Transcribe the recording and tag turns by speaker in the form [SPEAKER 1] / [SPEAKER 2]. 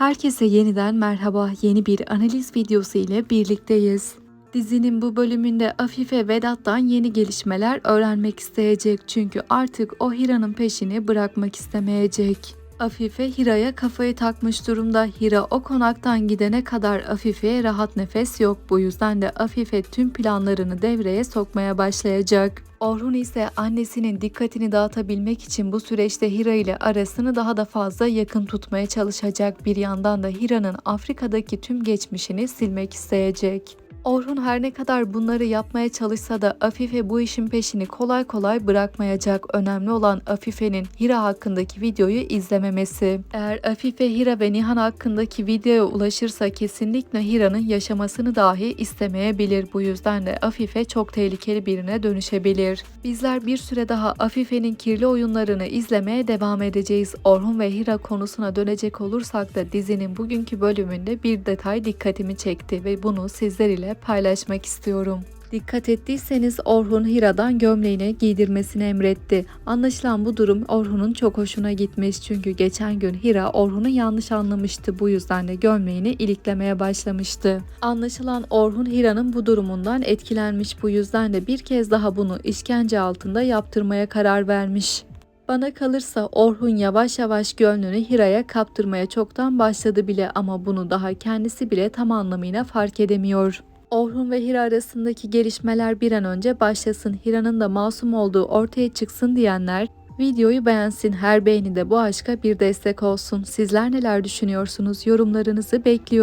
[SPEAKER 1] Herkese yeniden merhaba. Yeni bir analiz videosu ile birlikteyiz. Dizinin bu bölümünde Afife Vedat'tan yeni gelişmeler öğrenmek isteyecek çünkü artık o Hira'nın peşini bırakmak istemeyecek. Afife Hira'ya kafayı takmış durumda. Hira o konaktan gidene kadar Afife'ye rahat nefes yok. Bu yüzden de Afife tüm planlarını devreye sokmaya başlayacak. Orhun ise annesinin dikkatini dağıtabilmek için bu süreçte Hira ile arasını daha da fazla yakın tutmaya çalışacak. Bir yandan da Hira'nın Afrika'daki tüm geçmişini silmek isteyecek. Orhun her ne kadar bunları yapmaya çalışsa da Afife bu işin peşini kolay kolay bırakmayacak. Önemli olan Afife'nin Hira hakkındaki videoyu izlememesi. Eğer Afife, Hira ve Nihan hakkındaki videoya ulaşırsa kesinlikle Hira'nın yaşamasını dahi istemeyebilir. Bu yüzden de Afife çok tehlikeli birine dönüşebilir. Bizler bir süre daha Afife'nin kirli oyunlarını izlemeye devam edeceğiz. Orhun ve Hira konusuna dönecek olursak da dizinin bugünkü bölümünde bir detay dikkatimi çekti ve bunu sizler ile paylaşmak istiyorum. Dikkat ettiyseniz Orhun Hira'dan gömleğini giydirmesini emretti. Anlaşılan bu durum Orhun'un çok hoşuna gitmiş çünkü geçen gün Hira Orhun'u yanlış anlamıştı. Bu yüzden de gömleğini iliklemeye başlamıştı. Anlaşılan Orhun Hira'nın bu durumundan etkilenmiş. Bu yüzden de bir kez daha bunu işkence altında yaptırmaya karar vermiş. Bana kalırsa Orhun yavaş yavaş gönlünü Hira'ya kaptırmaya çoktan başladı bile ama bunu daha kendisi bile tam anlamıyla fark edemiyor. Orhun ve Hira arasındaki gelişmeler bir an önce başlasın. Hira'nın da masum olduğu ortaya çıksın diyenler videoyu beğensin. Her beğeni de bu aşka bir destek olsun. Sizler neler düşünüyorsunuz? Yorumlarınızı bekliyorum.